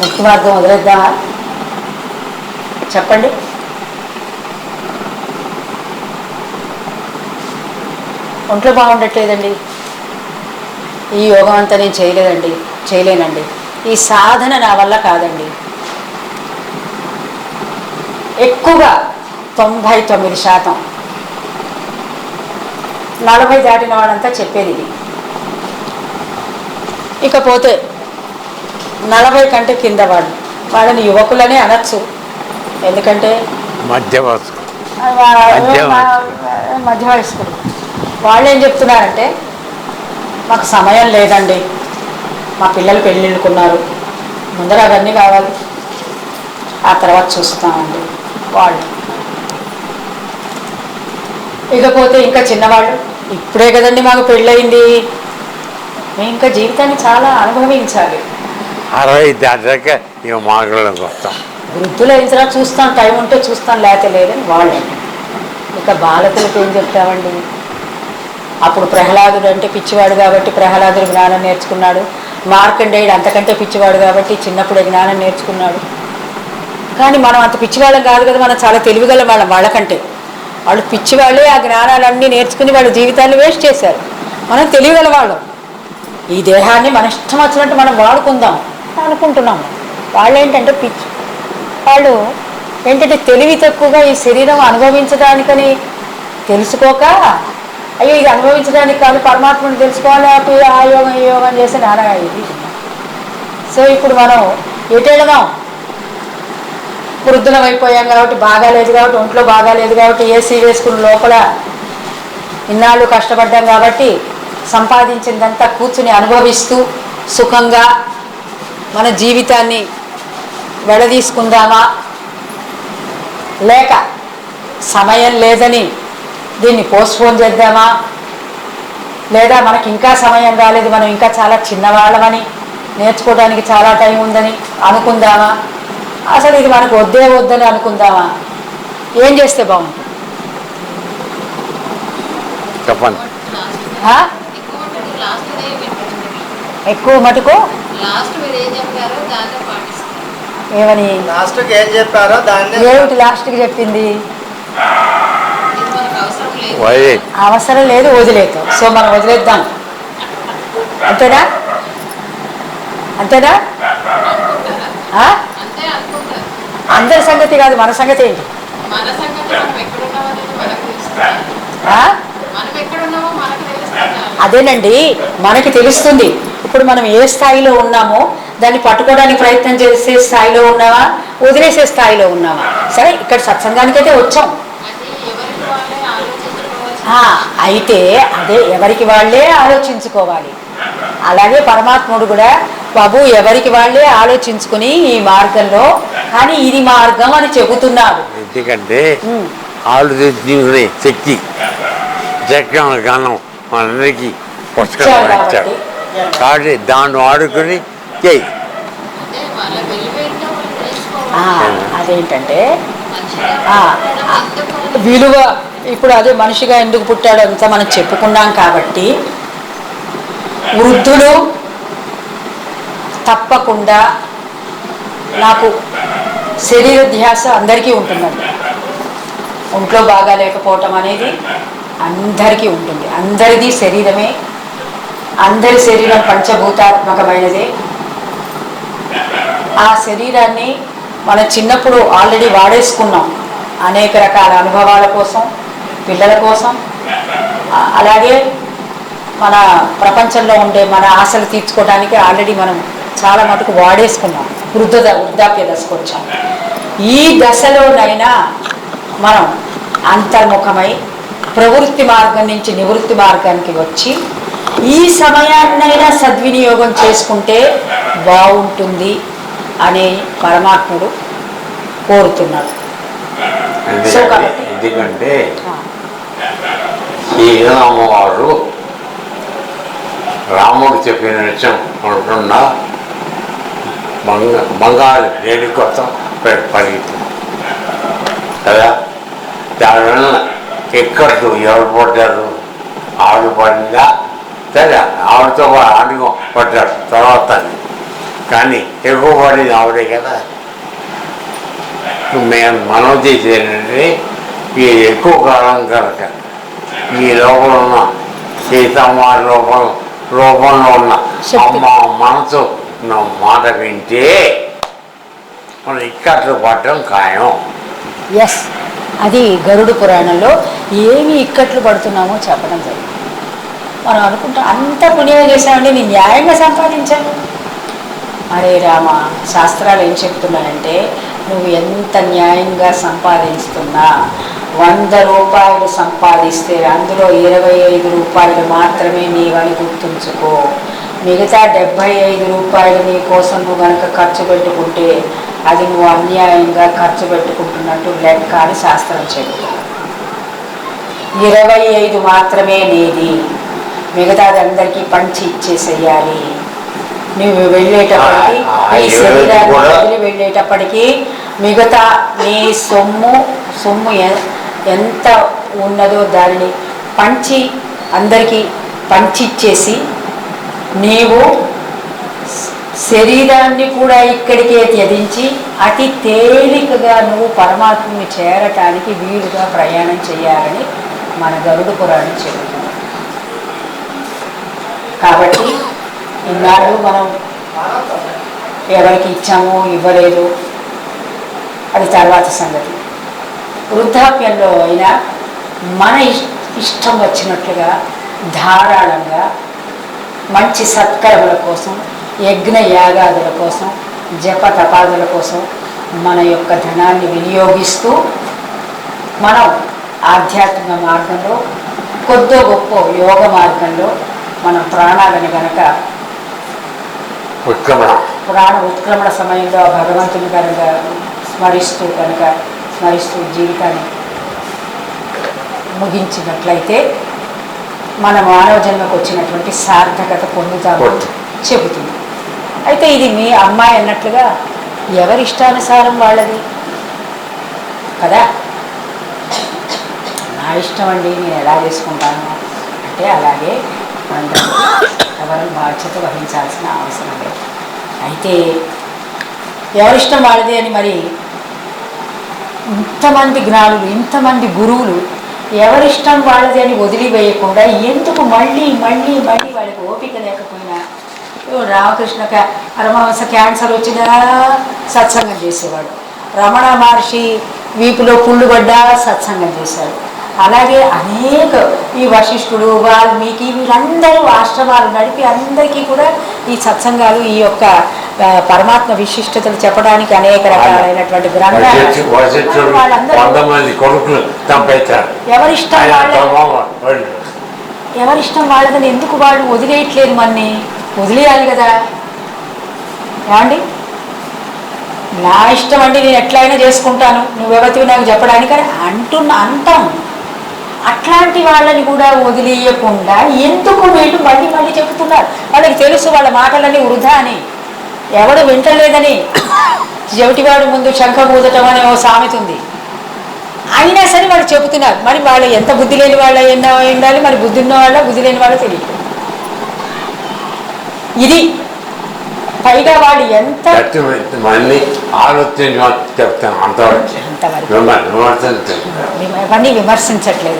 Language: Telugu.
ముక్తి మార్గం వదిలేద్దామా చెప్పండి. ఒంట్లో బాగుండట్లేదండి. ఈ యోగం అంతా నేను చేయలేదండి చేయలేనండి. ఈ సాధన నా వల్ల కాదండి. ఎక్కువగా తొంభై తొమ్మిది శాతం. నలభై దాటిన వాళ్ళంతా చెప్పేది ఇది. ఇకపోతే నలభై కంటే కింద వాళ్ళు వాళ్ళని యువకులనే అనొచ్చు. ఎందుకంటే మధ్య మధ్య వాళ్ళు ఏం చెప్తున్నారంటే మాకు సమయం లేదండి. మా పిల్లలు పెళ్ళిళ్ళుకున్నారు. ముందర అవన్నీ కావాలి. ఆ తర్వాత చూస్తామండి. వాళ్ళు. ఇకపోతే ఇంకా చిన్నవాళ్ళు ఇప్పుడే కదండి మాకు పెళ్ళయింది. మేము ఇంకా జీవితాన్ని చాలా అనుభవించాలి. అరవై దాటాక ఇక మాటలకు వస్తాం వృద్ధులు అయిన చూస్తాం టైం ఉంటే చూస్తాం లేకపోతే లేదని వాళ్ళు. ఇక బాలకులకు ఏం చెప్తామండి? అప్పుడు ప్రహ్లాదుడు అంటే పిచ్చివాడు కాబట్టి ప్రహ్లాదుడు జ్ఞానం నేర్చుకున్నాడు. మార్కండేయుడు అంతకంటే పిచ్చివాడు కాబట్టి చిన్నప్పుడే జ్ఞానం నేర్చుకున్నాడు. కానీ మనం అంత పిచ్చివాళ్ళం కాదు కదా మనం చాలా తెలివిగల వాళ్ళం వాళ్ళకంటే. వాళ్ళు పిచ్చివాళ్ళే ఆ జ్ఞానాలన్నీ నేర్చుకుని వాళ్ళ జీవితాన్ని వేస్ట్ చేశారు. మనం తెలివిగల వాళ్ళం. ఈ దేహాన్ని మన ఇష్టం వచ్చినట్టు మనం వాడుకుందాం. అనుకుంటున్నాం వాళ్ళు ఏంటంటే పిచ్చి. వాళ్ళు ఏంటంటే తెలివి తక్కువగా ఈ శరీరం అనుభవించడానికని తెలుసుకోక అయ్యో ఇది అనుభవించడానికి కాదు పరమాత్మను తెలుసుకోవాలి అటు ఆ యోగం ఈ యోగం చేసి నానా ఇది సో ఇప్పుడు మనం ఎటు వెళదాం? వృద్ధులం అయిపోయాం కాబట్టి బాగాలేదు కాబట్టి ఒంట్లో బాగాలేదు కాబట్టి ఏసీ వేసుకున్న లోపల ఇన్నాళ్ళు కష్టపడ్డాం కాబట్టి సంపాదించిందంతా కూర్చుని అనుభవిస్తూ సుఖంగా మన జీవితాన్ని వెడదీసుకుందామా? లేక సమయం లేదని దీన్ని పోస్ట్పోన్ చేద్దామా? లేదా మనకి ఇంకా సమయం రాలేదు మనం ఇంకా చాలా చిన్నవాళ్ళమని నేర్చుకోవడానికి చాలా టైం ఉందని అనుకుందామా? అసలు ఇది మనకు వద్దే వద్దని అనుకుందామా? ఏం చేస్తే బాగుంటుంది? చెప్పండి? ఎక్కువ మటుకు ఏమని? లాస్ట్కి ఏం చెప్పారో దాన్ని ఏమిటి లాస్ట్కి చెప్పింది? అవసరం లేదు. వై? అవసరం లేదు వదిలేద్దాం. సో మనం వదిలేద్దాం. అంతేనా? అంతేనా? అందరి సంగతి కాదు మన సంగతి ఏంటి? మన సంగతి అదేనండి మనకి తెలుస్తుంది. ఇప్పుడు మనం ఏ స్థాయిలో ఉన్నామో దాన్ని పట్టుకోవడానికి ప్రయత్నం చేసే స్థాయిలో ఉన్నావా వదిలేసే స్థాయిలో ఉన్నావా సరే ఇక్కడ సత్సంగానికైతే వచ్చాం. అయితే అదే ఎవరికి వాళ్ళే ఆలోచించుకోవాలి. అలాగే పరమాత్ముడు కూడా బాబు ఎవరికి వాళ్ళే ఆలోచించుకుని ఈ మార్గంలో కానీ ఇది మార్గం అని చెబుతున్నాడు ఎందుకంటే ఉమ్, ఆలోచించుకునే శక్తి జగన్ గానం మనందరికీ పుస్తకం ఇచ్చాడు ఇచ్చాడు కాబట్టి దాన్ని వాడుకొని చేయి. అదేంటంటే విలువ ఇప్పుడు అదే మనిషిగా ఎందుకు పుట్టాడో అంతా మనం చెప్పుకున్నాం కాబట్టి వృద్ధులు తప్పకుండా నాకు శరీర ధ్యాస అందరికీ ఉంటుందండి. ఒంట్లో బాగా లేకపోవటం అనేది అందరికీ ఉంటుంది. అందరిది శరీరమే. అందరి శరీరం పంచభూతాత్మకమైనదే. ఆ శరీరాన్ని మన చిన్నప్పుడు ఆల్రెడీ వాడేసుకున్నాం. అనేక రకాల అనుభవాల కోసం పిల్లల కోసం. అలాగే మన ప్రపంచంలో ఉండే మన ఆశలు తీర్చుకోవడానికి ఆల్రెడీ మనం చాలా మటుకు వాడేసుకున్నాం. వృద్ధ వృద్ధాప్య దశకు వచ్చాం ఈ దశలోనైనా మనం అంతర్ముఖమై ప్రవృత్తి మార్గం నుంచి నివృత్తి మార్గానికి వచ్చి ఈ సమయాన్నైనా సద్వినియోగం చేసుకుంటే బాగుంటుంది అని పరమాత్ముడు కోరుతున్నాడు. సో ఎందుకంటే కాబట్టి ఎందుకంటే ఆ, శ్రీరామవారు రాముడు చెప్పిన ఉంటున్న బంగ బంగారు రేణి కోసం పరిగెత్తి కదా? దానివల్ల ఎక్కడు ఎవరు పడ్డారు ఆవిడ పడిందా సరే ఆవిడతో ఆడుకో పడ్డాడు తర్వాత కానీ ఎక్కువ పడింది ఆవిడే కదా? మేము మనం చేసేది ఏంటంటే ఈ ఎక్కువ కాలం కనుక ఈ లోపల ఉన్న సీతమ్మ రూపం రూపంలో ఉన్న. అమ్మ మనసు నా మాట వింటే మనం ఇక్కట్లు పడటం ఖాయం. ఎస్ అది గరుడు పురాణంలో ఏమి ఇక్కట్లు పడుతున్నామో చెప్పడం జరిగింది. మనం అనుకుంటాం అంత పుణ్యం చేశామండి నేను న్యాయంగా సంపాదించాను. అరే రామ శాస్త్రాలు ఏం చెప్తున్నాయంటే నువ్వు ఎంత న్యాయంగా సంపాదిస్తున్నా వంద రూపాయలు సంపాదిస్తే అందులో ఇరవై ఐదు రూపాయలు మాత్రమే నీవని గుర్తుంచుకో. మిగతా డెబ్భై ఐదు రూపాయలు నీ కోసం నువ్వు కనుక ఖర్చు పెట్టుకుంటే అది నువ్వు అన్యాయంగా ఖర్చు పెట్టుకుంటున్నట్టు లెక్క అని శాస్త్రం చెబుతుంది. ఇరవై ఐదు మాత్రమే నీది మిగతాది అందరికీ పంచి ఇచ్చేసేయాలి. నువ్వు వెళ్ళేటప్పటికి నీ శరీరాన్ని వెళ్ళేటప్పటికి మిగతా నీ సొమ్ము సొమ్ము ఎంత ఉన్నదో దానిని పంచి అందరికీ పంచిచ్చేసి నీవు శరీరాన్ని కూడా ఇక్కడికే త్యజించి అతి తేలికగా నువ్వు పరమాత్మని చేరటానికి వీలుగా ప్రయాణం చేయాలని మన గరుడు పురాణం చెబుతుంది. కాబట్టి ఇన్నాళ్ళు మనం ఎవరికి ఇచ్చాము ఇవ్వలేదు. అది తర్వాత సంగతి. వృద్ధాప్యంలో అయినా మన ఇష్- ఇష్టం వచ్చినట్లుగా ధారాళంగా మంచి సత్కర్మల కోసం యజ్ఞ యాగాదుల కోసం జప తపాదుల కోసం మన యొక్క ధనాన్ని వినియోగిస్తూ మనం ఆధ్యాత్మిక మార్గంలో కొద్దో గొప్ప యోగ మార్గంలో మనం ప్రాణాలను గనక ఉత్క్రమణ. పురాణ ఉత్క్రమణ సమయంలో భగవంతుని కనుక స్మరిస్తూ కనుక స్మరిస్తూ జీవితాన్ని ముగించినట్లయితే మన మానవ జన్మకు వచ్చినటువంటి సార్థకత పొందుతామని పొందు. చెబుతుంది. అయితే ఇది మీ అమ్మాయి అన్నట్లుగా ఎవరి ఇష్టానుసారం వాళ్ళది? కదా? నా ఇష్టం అండి నేను ఎలా చేసుకుంటాను? అంటే అలాగే అందరూ ఎవరు బాధ్యత వహించాల్సిన అవసరం లేదు. అయితే ఎవరిష్టం వాళ్ళది అని మరి ఇంతమంది జ్ఞానులు ఇంతమంది గురువులు ఎవరిష్టం వాళ్ళది అని వదిలివేయకుండా ఎందుకు మళ్ళీ మళ్ళీ మళ్ళీ వాళ్ళకి ఓపిక లేకపోయినా ఓ రామకృష్ణ పరమహంస క్యాన్సర్ వచ్చినా సత్సంగం చేసేవాడు. రమణ మహర్షి వీపులో పుళ్ళు పడ్డా? సత్సంగం చేశాడు. అలాగే అనేక ఈ వశిష్ఠుడు వాల్మీకి వీళ్ళందరూ ఆశ్రమాలు నడిపి అందరికీ కూడా ఈ సత్సంగాలు ఈ యొక్క పరమాత్మ విశిష్టతలు చెప్పడానికి అనేక రకాలైనటువంటి గ్రంథాలు ఎవరిష్టం ఎవరిష్టం వాళ్ళదని ఎందుకు వాళ్ళు వదిలేయట్లేదు మన్ని? వదిలేయాలి కదా. ఏమండి? నా ఇష్టం అండి నేను ఎట్లయినా చేసుకుంటాను. నువ్వెవతివి నాకు చెప్పడానికి అని అంటున్న అంటాం అట్లాంటి వాళ్ళని కూడా వదిలేయకుండా ఎందుకు వీళ్ళు మళ్ళీ మళ్ళీ చెబుతున్నారు? వాళ్ళకి తెలుసు వాళ్ళ మాటలన్నీ వృధా అని. ఎవడు వింటలేదని. చెవిటివాడు ముందు శంఖ ఊదటం అనే ఓ సామెత ఉంది. అయినా సరే వాళ్ళు చెబుతున్నారు మరి వాళ్ళు ఎంత బుద్ధి లేని వాళ్ళ ఎన్నో ఉండాలి మరి బుద్ధి ఉన్న వాళ్ళ బుద్ధి లేని వాళ్ళ తెలియదు. ఇది పైగా వాళ్ళు ఎంత మళ్ళీ ఆలోచించి చెప్తాను అంతవరకు. విమర్శించట్లేదు.